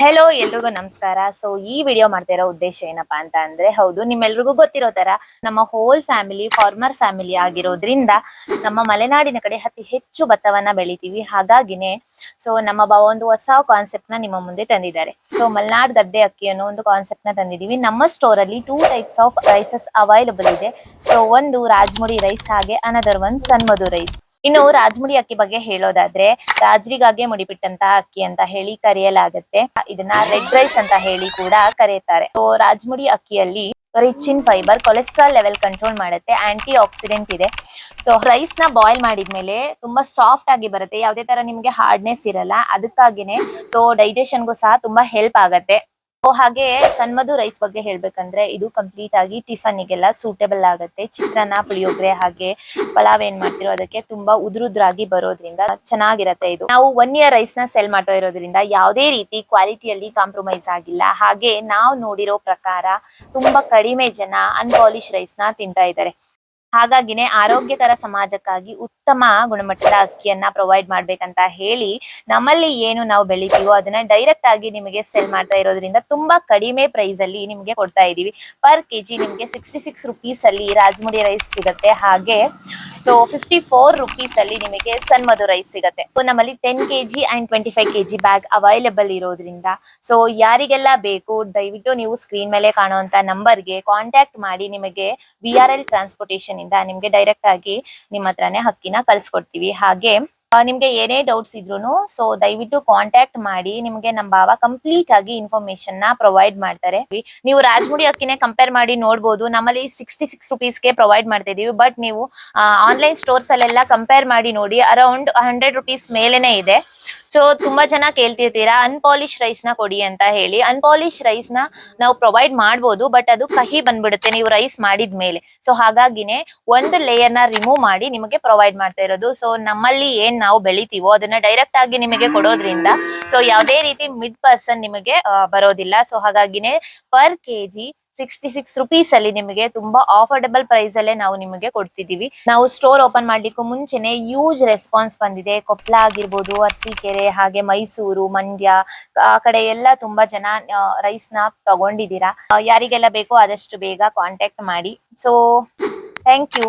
Hello ಎಲ್ರಿಗೂ ನಮಸ್ಕಾರ. So ಈ ವಿಡಿಯೋ ಮಾಡ್ತಾ ಇರೋ ಉದ್ದೇಶ ಏನಪ್ಪಾ ಅಂತ ಅಂದ್ರೆ, ಹೌದು, ನಿಮ್ಮೆಲ್ರಿಗೂ ಗೊತ್ತಿರೋ ತರ ನಮ್ಮ ಹೋಲ್ ಫ್ಯಾಮಿಲಿ ಫಾರ್ಮರ್ ಫ್ಯಾಮಿಲಿ ಆಗಿರೋದ್ರಿಂದ ನಮ್ಮ ಮಲೆನಾಡಿನ ಕಡೆ ಅತಿ ಹೆಚ್ಚು ಭತ್ತವನ್ನ ಬೆಳಿತೀವಿ. ಹಾಗಾಗಿನೇ ಸೊ ನಮ್ಮ ಬಾ ಒಂದು ಹೊಸ ಕಾನ್ಸೆಪ್ಟ್ನ ನಿಮ್ಮ ಮುಂದೆ ತಂದಿದ್ದಾರೆ. ಸೊ ಮಲೆನಾಡ್ ಗದ್ದೆ ಅಕ್ಕಿ ಅನ್ನೋ ಒಂದು ಕಾನ್ಸೆಪ್ಟ್ನ ತಂದಿದೀವಿ ನಮ್ಮ ಸ್ಟೋರ್ ಅಲ್ಲಿ two types of rices available ಇದೆ. ಸೊ ಒಂದು ರಾಜ್ಮುಡಿ ರೈಸ್ ಹಾಗೆ ಅನದರ್ ಒನ್ ಸನ್ಮಧು ರೈಸ್ ಇನ್ನು ರಾಜ್ಮುಡಿ ಅಕ್ಕಿ ಬಗ್ಗೆ ಹೇಳೋದಾದ್ರೆ, ರಾಜ್ರಿಗಾಗೆ ಮುಡಿಬಿಟ್ಟಂತ ಅಕ್ಕಿ ಅಂತ ಹೇಳಿ ಕರೆಯಲಾಗತ್ತೆ. ಇದನ್ನ ರೆಡ್ ರೈಸ್ ಅಂತ ಹೇಳಿ ಕೂಡ ಕರೆಯುತ್ತಾರೆ. ಸೊ ರಾಜ್ಮುಡಿ ಅಕ್ಕಿಯಲ್ಲಿ rich in fiber cholesterol level control ಮಾಡುತ್ತೆ ಆಂಟಿ ಆಕ್ಸಿಡೆಂಟ್ ಇದೆ. ಸೊ ರೈಸ್ನ ಬಾಯ್ಲ್ ಮಾಡಿದ್ಮೇಲೆ ತುಂಬಾ ಸಾಫ್ಟ್ ಆಗಿ ಬರುತ್ತೆ, ಯಾವುದೇ ತರ ನಿಮ್ಗೆ ಹಾರ್ಡ್ನೆಸ್ ಇರಲ್ಲ, ಅದಕ್ಕಾಗಿನೇ ಸೊ ಡೈಜೆಷನ್ಗೂ ಸಹ ತುಂಬಾ ಹೆಲ್ಪ್ ಆಗತ್ತೆ. ಹಾಗೆ ಸನ್ಮಧು ರೈಸ್ ಬಗ್ಗೆ ಹೇಳ್ಬೇಕಂದ್ರೆ ಇದು ಕಂಪ್ಲೀಟ್ ಆಗಿ ಟಿಫನ್ ಗೆಲ್ಲ ಸೂಟೇಬಲ್ ಆಗುತ್ತೆ. ಚಿತ್ರಾನ್ನ, ಪುಳಿಯೋಗ್ರೆ ಹಾಗೆ ಪಲಾವ್ ಏನ್ ಮಾಡ್ತಿರೋ ಅದಕ್ಕೆ ತುಂಬಾ ಉದುರುದ್ರಾಗಿ ಬರೋದ್ರಿಂದ ಚೆನ್ನಾಗಿರತ್ತೆ ಇದು. ನಾವು ಒನ್ ಇಯರ್ ರೈಸ್ನ ಸೆಲ್ ಮಾಡ್ತಾ ಇರೋದ್ರಿಂದ ಯಾವುದೇ ರೀತಿ ಕ್ವಾಲಿಟಿಯಲ್ಲಿ ಕಾಂಪ್ರಮೈಸ್ ಆಗಿಲ್ಲ. ಹಾಗೆ ನಾವು ನೋಡಿರೋ ಪ್ರಕಾರ ತುಂಬಾ ಕಡಿಮೆ ಜನ ಅನ್ಪಾಲಿಶ್ ರೈಸ್ನ ತಿಂತಾ ಇದ್ದಾರೆ. ಹಾಗಾಗಿನೇ ಆರೋಗ್ಯಕರ ಸಮಾಜಕ್ಕಾಗಿ ಉತ್ತಮ ಗುಣಮಟ್ಟದ ಅಕ್ಕಿಯನ್ನ ಪ್ರೊವೈಡ್ ಮಾಡ್ಬೇಕಂತ ಹೇಳಿ ನಮ್ಮಲ್ಲಿ ಏನು ನಾವು ಬೆಳಿತೀವೋ ಅದನ್ನ ಡೈರೆಕ್ಟ್ ಆಗಿ ನಿಮಗೆ ಸೆಲ್ ಮಾಡ್ತಾ ಇರೋದ್ರಿಂದ ತುಂಬಾ ಕಡಿಮೆ ಪ್ರೈಸ್ ಅಲ್ಲಿ ನಿಮಗೆ ಕೊಡ್ತಾ ಇದೀವಿ. ಪರ್ ಕೆಜಿ ನಿಮಗೆ ಸಿಕ್ಸ್ಟಿ ಸಿಕ್ಸ್ ರುಪೀಸ್ ಅಲ್ಲಿ ರಾಜ್ಮುಡಿ ರೈಸ್ ಸಿಗುತ್ತೆ. ಹಾಗೆ ಸೊ ಫಿಫ್ಟಿ ಫೋರ್ ರುಪೀಸ್ ಅಲ್ಲಿ ನಿಮಗೆ ಸನ್ಮಧು ರೈಸ್ ಸಿಗುತ್ತೆ. ನಮ್ಮಲ್ಲಿ ten K G and twenty five KG bag available ಇರೋದ್ರಿಂದ ಸೊ ಯಾರಿಗೆಲ್ಲ ಬೇಕು, ದಯವಿಟ್ಟು ನೀವು ಸ್ಕ್ರೀನ್ ಮೇಲೆ ಕಾಣುವಂತ ನಂಬರ್ಗೆ ಕಾಂಟ್ಯಾಕ್ಟ್ ಮಾಡಿ ನಿಮಗೆ ವಿ ಆರ್ ಎಲ್ ಟ್ರಾನ್ಸ್ಪೋರ್ಟೇಷನ್ ಇಂದ ನಿಮ್ಗೆ ಡೈರೆಕ್ಟ್ ಆಗಿ ನಿಮ್ಮ ಹತ್ರನೇ ಹಕ್ಕಿನ ಕಳ್ಸಿಕೊಡ್ತೀವಿ. ಹಾಗೆ ನಿಮ್ಗೆ ಏನೇ ಡೌಟ್ಸ್ ಇದ್ರೂನು ಸೊ ದಯವಿಟ್ಟು ಕಾಂಟ್ಯಾಕ್ಟ್ ಮಾಡಿ, ನಿಮ್ಗೆ ನಮ್ ಬಾವ ಕಂಪ್ಲೀಟ್ ಆಗಿ ಇನ್ಫಾರ್ಮೇಶನ್ನ ಪ್ರೊವೈಡ್ ಮಾಡ್ತಾರೆ. ನೀವು ರಾಜಮುಡಿ ಅಕ್ಕಿನೇ ಕಂಪೇರ್ ಮಾಡಿ ನೋಡ್ಬೋದು, ನಮ್ಮಲ್ಲಿ ಸಿಕ್ಸ್ಟಿ ಸಿಕ್ಸ್ ರುಪೀಸ್ಗೆ ಪ್ರೊವೈಡ್ ಮಾಡ್ತಾ ಇದೀವಿ ಬಟ್ ನೀವು ಆನ್ಲೈನ್ ಸ್ಟೋರ್ಸ್ ಅಲ್ಲೆಲ್ಲ ಕಂಪೇರ್ ಮಾಡಿ ನೋಡಿ ಅರೌಂಡ್ ಹಂಡ್ರೆಡ್ ರುಪೀಸ್ ಮೇಲೆನೆ ಇದೆ. ಸೊ ತುಂಬಾ ಜನ ಕೇಳ್ತಿರ್ತೀರಾ ಅನ್ಪಾಲಿಶ್ ರೈಸ್ನ ಕೊಡಿ ಅಂತ ಹೇಳಿ. ಅನ್ಪಾಲಿಶ್ ರೈಸ್ನ ನಾವು ಪ್ರೊವೈಡ್ ಮಾಡ್ಬೋದು ಬಟ್ ಅದು ಕಹಿ ಬಂದ್ಬಿಡುತ್ತೆ, ನೀವು ರೈಸ್ ಮಾಡಿದ್ಮೇಲೆ ಸೊ ಹಾಗಾಗಿನೇ ಒಂದು ಲೇಯರ್ನ ರಿಮೂವ್ ಮಾಡಿ ನಿಮಗೆ ಪ್ರೊವೈಡ್ ಮಾಡ್ತಾ ಇರೋದು. ಸೊ ನಮ್ಮಲ್ಲಿ ಏನ್ ನಾವು ಬೆಳಿತೀವೋ, ಅದನ್ನ ಡೈರೆಕ್ಟ್ ಆಗಿ ನಿಮಗೆ ಕೊಡೋದ್ರಿಂದ ಸೊ ಯಾವುದೇ ರೀತಿ ಮಿಡ್ ಪರ್ಸನ್ ನಿಮಗೆ ಬರೋದಿಲ್ಲ. ಸೊ ಹಾಗಾಗಿನೇ per KG sixty six rupees ಅಲ್ಲಿ ನಿಮಗೆ ತುಂಬಾ ಆಫರ್ಡಬಲ್ ಪ್ರೈಸ್ ಅಲ್ಲೇ ನಾವು ನಿಮಗೆ ಕೊಡ್ತಿದೀವಿ ನಾವು ಸ್ಟೋರ್ ಓಪನ್ ಮಾಡ್ಲಿಕ್ಕೂ ಮುಂಚೆನೆ ಯೂಜ್ ರೆಸ್ಪಾನ್ಸ್ ಬಂದಿದೆ. ಕೊಪ್ಪಳ ಆಗಿರ್ಬೋದು, ಅರ್ಸಿಕೆರೆ, ಹಾಗೆ ಮೈಸೂರು, ಮಂಡ್ಯ, ಆ ಕಡೆ ಎಲ್ಲ ತುಂಬಾ ಜನ ರೈಸ್ನ ತಗೊಂಡಿದ್ದೀರಾ. ಯಾರಿಗೆಲ್ಲ ಬೇಕೋ ಆದಷ್ಟು ಬೇಗ ಕಾಂಟ್ಯಾಕ್ಟ್ ಮಾಡಿ. So thank you